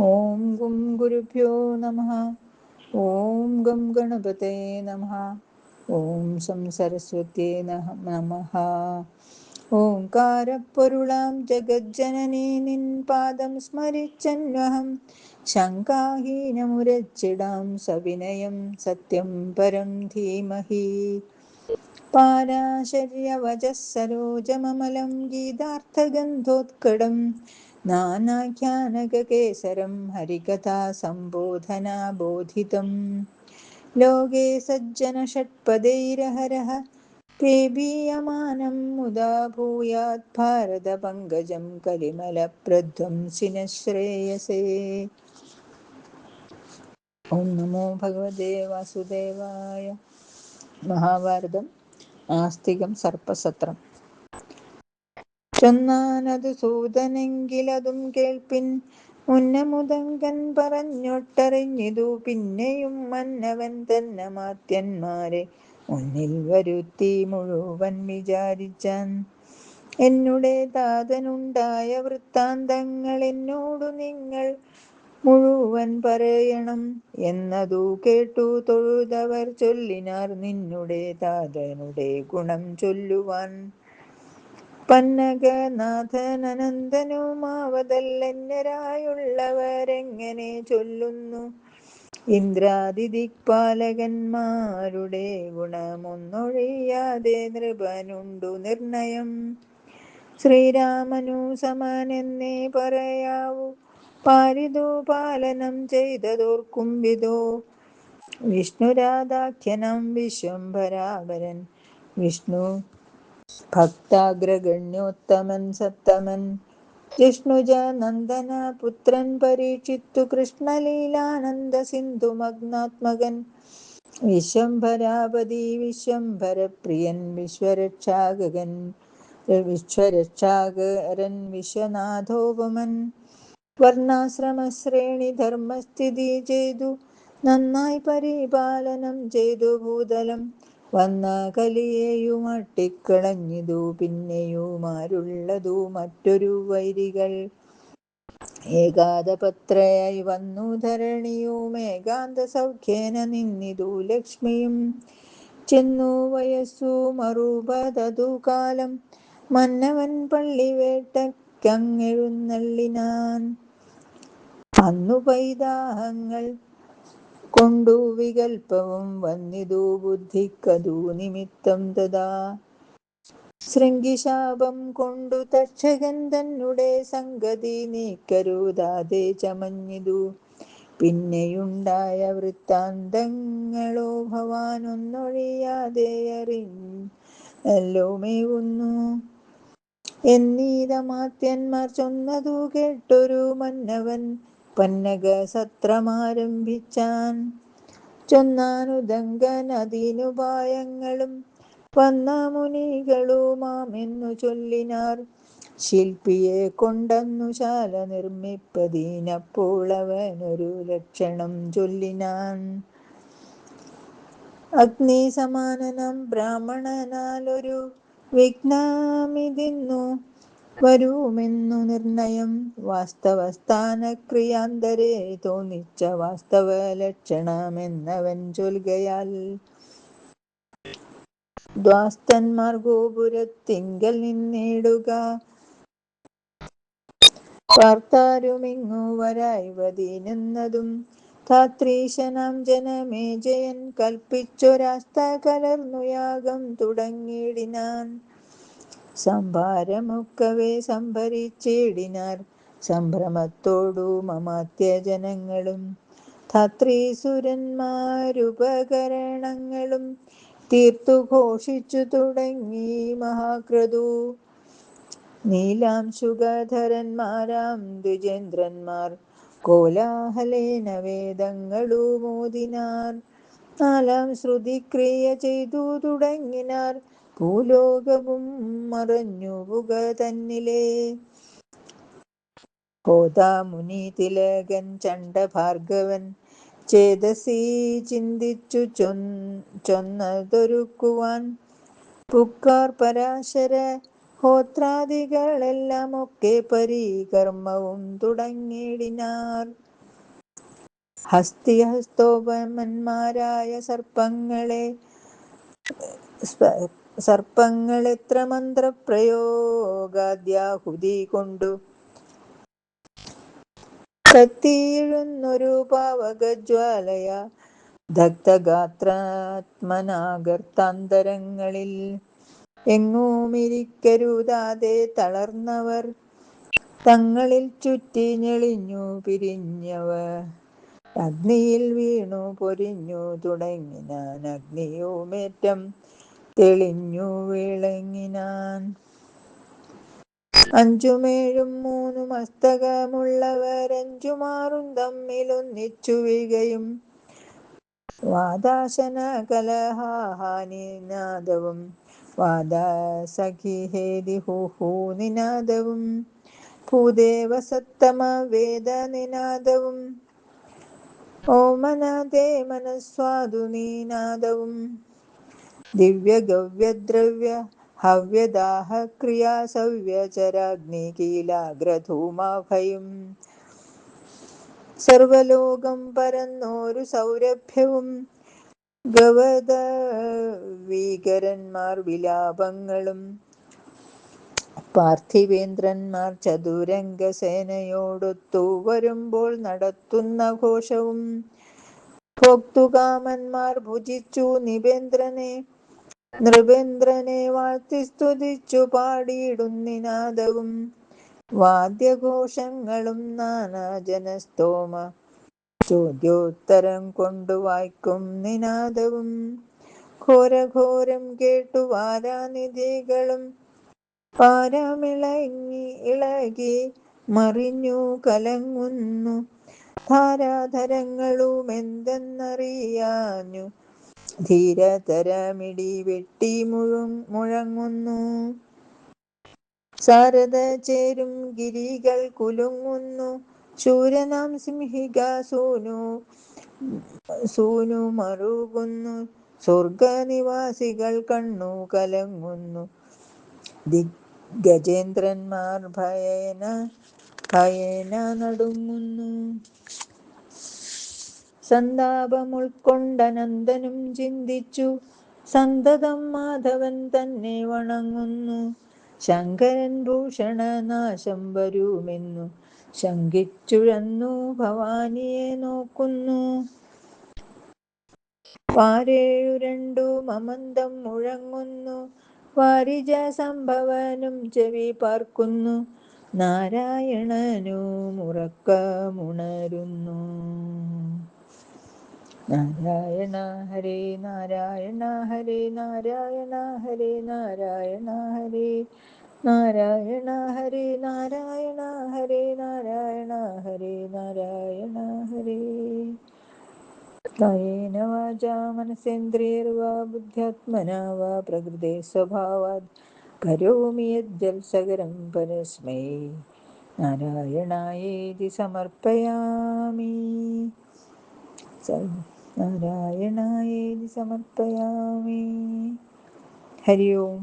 ഓം ഗും ഗുരുഭ്യോ നമ. ഓം ഗം ഗണപതേ നമ. ഓം സം സരസ്വത്യേ നമ. ഓംകാരപ്പൊരുളാം ജഗജ്ജനനീ നിൻ പാദം സ്മരിച്ചന്വഹം. ശങ്കാഹീനമുരച്ചിടാം സവിനയം സത്യം പരം ധീമഹി. പാരാശര്യവചഃസരോജമമലം ഗീതാർത്ഥഗന്ധോത്കടം. नानाख्यानककेसरं हरिकथासम्बोधना बोधितम् लोके सज्जनषट्पदैरहरः ते बीयमानं मुदा भूयात् भारतपङ्कजं कलिमलप्रध्वंसिनः श्रेयसे ॐ नमो भगवते वासुदेवाय महाभारतम् ആസ്തികം സർപ്പസത്രം ചൊന്നാനതു സൂതനെങ്കിലതും കേൾപ്പിൻ. മുന്നമുദങ്കൻ പറഞ്ഞൊട്ടറിഞ്ഞിതു പിന്നെയും മന്നവൻ തന്നെ മാത്യന്മാരെ മുന്നിൽ വരുത്തി മുഴുവൻ വിചാരിച്ചാൻ. എന്നുടെ താതനുണ്ടായ വൃത്താന്തങ്ങൾ എന്നോടു നിങ്ങൾ മുഴുവൻ പറയണം എന്നതു കേട്ടു തൊഴുതവർ ചൊല്ലിനാർ നിന്നുടെ താതനുടെ ഗുണം ചൊല്ലുവാൻ. പന്നഗനാഥനനന്ദനുമാവതല്ലെന്നരായുള്ളവരെങ്ങനെ ചൊല്ലുന്നു? ഇന്ദ്രാതിദിക്പാലകന്മാരുടെ ഗുണമൊന്നൊഴിയാതെ നൃപനുണ്ടു നിർണയം. ശ്രീരാമനു സമനെന്നേ പറയാവൂ. പാരിതോ പാലനം ചെയ്തതോർക്കും വിതോ വിഷ്ണുരാധാഖ്യനം വിശ്വംഭരാവരൻ വിഷ്ണു ഭക്താഗ്രഗണ്യോത്തമൻ സത്തമൻ ജിഷ്ണുജ നന്ദന പുത്രൻ പരീക്ഷിത്തു കൃഷ്ണലീലാനന്ദ സിന്ധുമഗ്നാത്മകൻ വിശ്വംഭരാപതി വിശ്വംഭരപ്രിയൻ വിശ്വരക്ഷാഗകൻ. വിശ്വരക്ഷാകരൻ വിശ്വനാഥോപമൻ. വർണാശ്രമശ്രേണി ധർമ്മസ്ഥിതി ചെയ്തു. നന്നായി പരിപാലനം ചെയ്തു ഭൂതലം. വന്ന കലിയെയും അട്ടിക്കളഞ്ഞിതു പിന്നെയുമാരുള്ളതു മറ്റൊരു വൈരികൾ. ഏകാദപത്രയായി വന്നു ധരണിയും ഏകാന്ത സൗഖ്യേന നിന്നിതു ലക്ഷ്മിയും. ചെന്നു വയസ്സു മറുപതതു കാലം മന്നവൻ പള്ളിവേട്ടക്കങ്ങെഴുന്നള്ളിനാൻ. അന്നു പൈതാഹങ്ങൾ കൊണ്ടു വികൽപ്പവും വന്നിതു ബുദ്ധിക്കതു നിമിത്തം തഥാ. ശൃംഗിശാപം കൊണ്ടു തക്ഷകൻ തന്നെ സംഗതി നീക്കരുതാതെ ചമഞ്ഞിതു. പിന്നെയുണ്ടായ വൃത്താന്തങ്ങളോ ഭവാനൊന്നൊഴിയാതെ ഒന്നൊഴിയാതെ അറിഞ്ഞല്ലോമേവുന്നു എന്നീതമാത്യന്മാർ ചൊന്നതു കേട്ടൊരു മന്നവൻ പന്നക സത്രമാരംഭിച്ചാൻ. ചൊന്നാനുദങ്കനദീനുപായങ്ങളും വന്ന മുനികളുമാമെന്നു ചൊല്ലിനാർ. ശില്പിയെ കൊണ്ടന്നു ശാല നിർമ്മിപ്പതിനപ്പോൾ അവനൊരു ലക്ഷണം ചൊല്ലിനാൻ. അഗ്നി സമാനനം ബ്രാഹ്മണനാലൊരു വിഘ്നമിതിന്നു. വരുമെന്നു നിർണയം. വാസ്തവസ്ഥാനക്രിയാന്തരെ തോന്നിച്ച വാസ്തവ ലക്ഷണമെന്നവൻ ചൊൽകയാൽ ദ്വാസ്തന്മാർ ഗോപുരത്തിങ്കൽ നിന്നിടുക. പാർത്താരുമിങ്ങു വരായ്വതിനെന്നതും ധാത്രീശനാം ജനമേജയൻ കൽപ്പിച്ചൊരാസ്ത കലർന്നു യാഗം തുടങ്ങിയിടിനാൻ. സംഭാരമൊക്കവേ സംഭരിച്ചിടിനാർ. സംഭ്രമത്തോടു മമാത്യ ജനങ്ങളും ധാത്രീസുരന്മാരുപകരണങ്ങളും തീർത്തു ഘോഷിച്ചു തുടങ്ങി മഹാക്രതു. നീലാംശുഗധരന്മാരാം ദ്വിജേന്ദ്രന്മാർ കോലാഹലേന വേദങ്ങളു മോദിനാർ നാലാം ശ്രുതിക്രിയ ചെയ്തു തുടങ്ങിനാർ. ഭൂലോകവും മറഞ്ഞു പുക തന്നിലേ ഹോതാമുനി തിലകൻ ചണ്ട ഭാർഗവൻ ചേതസി ചിന്തിച്ചു ചൊന്നതൊരുക്കുവാൻ. പുക്കാർ പരാശര ഹോത്രാദികളെല്ലാം ഒക്കെ പരീകർമ്മവും തുടങ്ങിയിടിനാർ. ഹസ്തിഹസ്തോപമന്മാരായ സർപ്പങ്ങളെ സ്പ- സർപ്പങ്ങളെത്ര മന്ത്രപ്രയോഗാദ്യാഹുതി കൊണ്ടു കത്തിയിഴുന്നൊരു പാവകജ്വാലയ ദഗ്ധഗാത്രാത്മനാഗർത്താന്തരങ്ങളിൽ. എങ്ങുമിരിക്കരുതാതെ തളർന്നവർ തങ്ങളിൽ ചുറ്റി ഞെളിഞ്ഞു പിരിഞ്ഞവർ. അഗ്നിയിൽ വീണു പൊരിഞ്ഞു തുടങ്ങിനാൻ അഗ്നിയുമേറ്റം. തെളിഞ്ഞു വിളങ്ങിനാൻ. അഞ്ചുമേഴും മൂന്നു മസ്തകമുള്ളവരഞ്ചുമാറും തമ്മിലൊന്നിച്ചു വീകയും വാദാശന കലഹാഹാനിനാദവും വാദസഖിഹേതി ഹുഹൂ നിനാദവും ഭൂദേവസത്തമ വേദനിനാദവും ഓമനാദേ മനസ്വാദു ദിവ്യഗവ്യദ്രവ്യ हव्यदाहक्रिया सव्यचराग्निकीलाग्रधूमाभयम् സർവലോകം പരന്നോരു സൗരഭ്യവും ഗവദ വീകരന്മാർ വിലാപങ്ങളും. പാർത്ഥിവേന്ദ്രന്മാർ ചതുരംഗസേനയോടൊത്തു വരുമ്പോൾ നടത്തുന്ന ഘോഷവും. ഭോക്തുകാമന്മാർ ഭുജിച്ചു നിവേന്ദ്രനെ നൃപേന്ദ്രനെ വാഴ്ത്തി സ്തുതിച്ചു പാടിയിടുന്നിനാദവും വാദ്യഘോഷങ്ങളും നാനാജനസ്തോമ. ചോദ്യോത്തരം കൊണ്ടു വായിക്കും നിനാദവും. ഘോരഘോരം കേട്ടു വാരാനിധികളും. പാരമിളങ്ങി ഇളകി മറിഞ്ഞു കലങ്ങുന്നു. ധാരാധരങ്ങളും എന്തെന്നറിയാഞ്ഞു ധീരതരമിടി വെട്ടി മുഴും മുഴങ്ങുന്നു. സാരദ ചേരും ഗിരികൾ കുലുങ്ങുന്നു. ശൂരനാം സിംഹിക സൂനു സൂനു മറുകുന്നു. സ്വർഗനിവാസികൾ കണ്ണു കലങ്ങുന്നു. ദിഗ്ഗജേന്ദ്രന്മാർ ഭയേന ഭയേന നടുങ്ങുന്നു. സന്താപമുൾക്കൊണ്ടനന്ദനും ചിന്തിച്ചു. സന്തതം മാധവൻ തന്നെ വണങ്ങുന്നു. ശങ്കരൻ ഭൂഷണ ഭൂഷണനാശം വരുമെന്നു ശങ്കിച്ചുഴന്നു ഭവാനിയെ നോക്കുന്നു. പാരേഴു രണ്ടു മമന്തം മുഴങ്ങുന്നു. വാരിജ സംഭവനും ചെവി പാർക്കുന്നു. നാരായണനും ഉറക്കമുണരുന്നു. നാരായണ ഹരേ നാരായണ ഹരേ നാരായണ ഹരേ നാരായണ ഹരേ നാരായണ ഹരേ നാരായണ ഹരേ നാരായണ ഹരേ നാരായണ ഹരേ കായേന വാചാ മനസേന്ദ്രിയർവാ ബുദ്ധ്യാത്മനാ വാ പ്രകൃതേ സ്വഭാവാത് കരോമി യജ്ജൽസകരം പരസ്മൈ നാരായണായേതി സമർപ്പയാമി. നാരായണായേതി സമർപ്പയാമി. ഹരി ഓം.